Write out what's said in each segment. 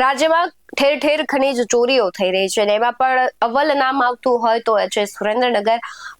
રાજ્યમાં ઠેર ઠેર ખનીજ ચોરીઓ થઈ રહી છે અને એમાં પણ અવ્વલ નામ આવતું હોય તો છે સુરેન્દ્રનગર.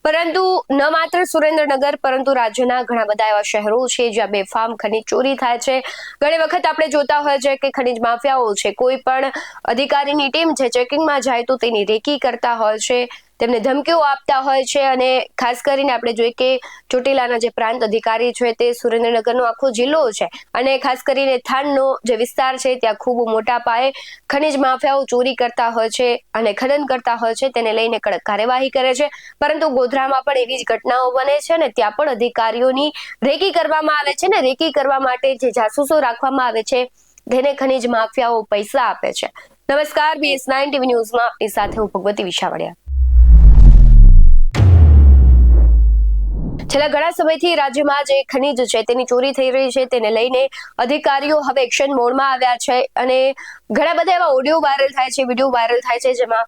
પરંતુ ન માત્ર સુરેન્દ્રનગર, પરંતુ રાજ્યના ઘણા બધા એવા શહેરો છે જ્યાં બેફામ ખનીજ ચોરી થાય છે. ઘણી વખત આપણે જોતા હોય છે કે ખનીજ માફિયાઓ છે કોઈ પણ અધિકારીની ટીમ જે ચેકિંગમાં જાય તો તેની રેકી કરતા હોય છે. તેમને ધમકીઓ આપતા હોય છે અને ખાસ કરીને આપણે જોઈએ કે ચોટીલાના જે પ્રાંત અધિકારી છે તે સુરેન્દ્રનગરનો આખો જિલ્લો છે અને ખાસ કરીને થાનનો જે વિસ્તાર છે ત્યાં ખૂબ મોટા પાયે ખનીજ માફિયાઓ ચોરી કરતા હોય છે અને ખનન કરતા હોય છે તેને લઈને કડક કાર્યવાહી કરે છે. પરંતુ ગોધરામાં પણ એવી જ ઘટનાઓ બને છે અને ત્યાં પણ અધિકારીઓની રેકી કરવામાં આવે છે ને રેકી કરવા માટે જે જાસૂસો રાખવામાં આવે છે તેને ખનીજ માફિયાઓ પૈસા આપે છે. નમસ્કાર બીએસ નાઇન ટીવી ન્યૂઝમાં. આપની સાથે હું ભગવતી વિશાવડિયા. છેલ્લા ઘણા સમયથી રાજ્યમાં જે ખનીજ છે તેની ચોરી થઈ રહી છે, તેને લઈને અધિકારીઓ હવે એક્શન મોડમાં આવ્યા છે અને ઘણા બધા એવા ઓડિયો વાયરલ થાય છે, વીડિયો વાયરલ થાય છે, જેમાં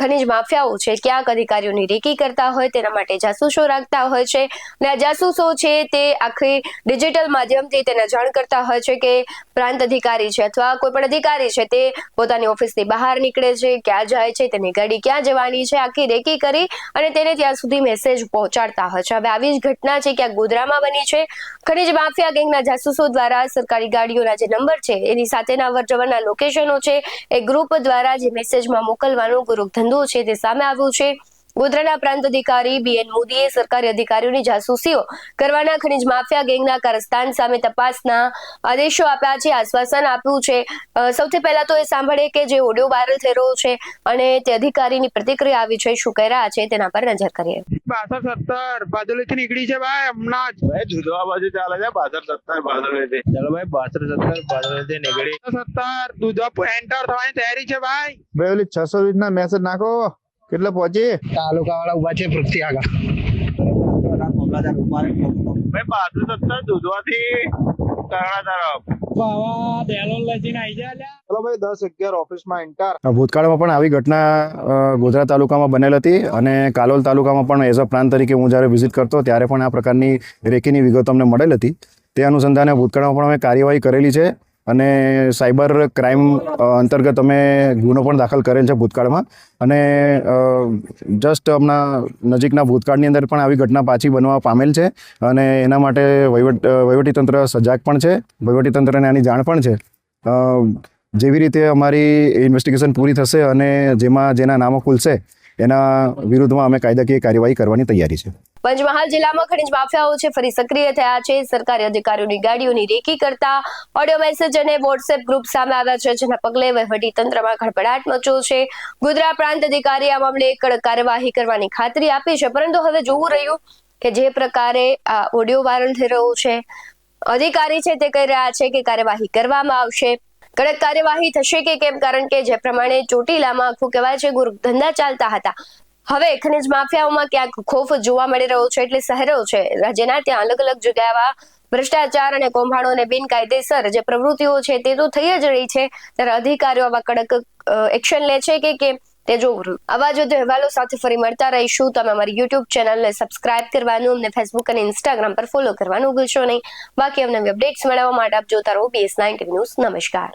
ખનીજ માફિયાઓ છે, ક્યાંક અધિકારીઓની રેકી કરતા હોય, તેના માટે જાસૂસો રાખતા હોય છે અને આ જાસૂસો છે તે આખી ડિજિટલ માધ્યમથી તેને જાણ કરતા હોય છે કે પ્રાંત અધિકારી છે અથવા કોઈ પણ અધિકારી છે તે પોતાની ઓફિસથી બહાર નીકળે છે, ક્યાં જાય છે, તેની ગાડી ક્યાં જવાની છે, આખી રેકી કરી અને તેને ત્યાં સુધી મેસેજ પહોંચાડતા હોય છે. હવે આવી જ ઘટના છે ક્યાંક ગોધરામાં બની છે. ખનીજ માફિયા ગેંગના જાસૂસો દ્વારા સરકારી ગાડીઓના જે નંબર છે, એની સાથેના અવર જવરના લોકેશનો છે, એ ગ્રુપ દ્વારા જે મેસેજમાં મોકલવાનો ગુરુ ધંધો છે, તે સામે આવ્યું છે. ગોધરાના પ્રાંત અધિકારી બીએન મોદીએ સરકારી અધિકારીઓની જાસૂસીઓ કરવાના ખનીજ માફિયા ગેંગના કારસ્તાન સામે તપાસના આદેશો આપ્યા છે. આશ્વાસન આપ્યું છે. સૌથી પહેલા તો એ સાંભળે કે જે ઓડિયો વાયરલ થઈ રહ્યો છે અને તે અધિકારીની પ્રતિક્રિયા આવી છે શું કહી રહ્યા છે તેના પર નજર કરીએ. બાસઠ સત્તર બાજુલેથી નીકળી છે ભાઈ હમણાં જ. ભાઈ જુદવા બાજુ ચાલે છે બાસઠ સત્તર બાસઠ ચાલો ભાઈ બાસઠ સત્તર બાસઠ નીકળી. સત્તર દૂધવા એન્ટર થવાની તૈયારી છે ભાઈ. ભાઈ ઓલી છસો વીસ ના મેસેજ નાખો. કેટલે પહોંચી? તાલુકા વાળા ઊભા છે પૃથ્વી આગળ. ભાઈ બાસઠ સત્તર દૂધવાથી તરફ. એન્ટર ભૂતકાળમાં પણ આવી ઘટના ગોધરા તાલુકામાં બનેલ હતી અને કાલોલ તાલુકામાં પણ એઝ અ પ્રાંત તરીકે હું જ્યારે વિઝિટ કરતો ત્યારે પણ આ પ્રકારની રેકીની વિગતો અમને મળેલ હતી. તે અનુસંધાને ભૂતકાળમાં પણ અમે કાર્યવાહી કરેલી છે. અને સાયબર ક્રાઇમ અંતર્ગત અમે ગુનો પણ દાખલ કરેલ છે ભૂતકાળમાં. અને જસ્ટ હમણાં નજીકના ભૂતકાળની અંદર પણ આવી ઘટના પાછી બનવા પામેલ છે. અને એના માટે વહીવટ વહીવટીતંત્ર સજાગ પણ છે. વહીવટીતંત્રને આની જાણ પણ છે. જેવી રીતે અમારી ઇન્વેસ્ટિગેશન પૂરી થશે અને જેમાં જેના નામો ખુલશે એના વિરુદ્ધમાં અમે કાયદાકીય કાર્યવાહી કરવાની તૈયારી છે. પંચમહાલ જિલ્લામાં ખનિજ માફિયાઓ છે, ફરી સક્રિય થયા છે. સરકારી અધિકારીઓની ગાડીઓની રેકી કરતા ઓડિયો મેસેજ અને વોટ્સએપ ગ્રુપ સામે આવ્યા છે, જેના પગલે વહીવટી તંત્રમાં ખળભળાટ મચ્યો છે. ગુજરાત પ્રાંત અધિકારી આ મામલે કડક કાર્યવાહી કરવાની ખાતરી આપી છે, પરંતુ હવે જોવું રહ્યું કે જે પ્રકારે આ ઓડિયો વાયરલ થઈ રહ્યો છે. અધિકારી છે તે કહી રહ્યા છે કે કાર્યવાહી કરવામાં આવશે. કડક કાર્યવાહી થશે કે કેમ? કારણ કે જે પ્રમાણે ચોટીલામાં આખું કહેવાય છે ગુરુ ધંધા ચાલતા હતા. હવે ખનિજ માફિયાઓમાં ક્યાંક ખોફ જોવા મળી રહ્યો છે, એટલે શહેરો છે. રાજ્યના ત્યાં અલગ અલગ જગ્યા ભ્રષ્ટાચાર અને કૌભાંડો અને બિનકાયદેસર જે પ્રવૃત્તિઓ છે, તે તો થઈ જ રહી છે. ત્યારે અધિકારીઓ આવા કડક એક્શન લે છે કે કેમ? તે જોવું આવા જો અહેવાલો સાથે ફરી મળતા રહીશું. તમે અમારી યુટ્યુબ ચેનલને સબસ્ક્રાઇબ કરવાનું, અમને ફેસબુક અને ઇન્સ્ટાગ્રામ પર ફોલો કરવાનું ભૂલશો નહીં. બાકી અમને અપડેટ્સ મેળવવા માટે આપ જોતા રહો બીએસ નાઇન ન્યૂઝ નમસ્કાર.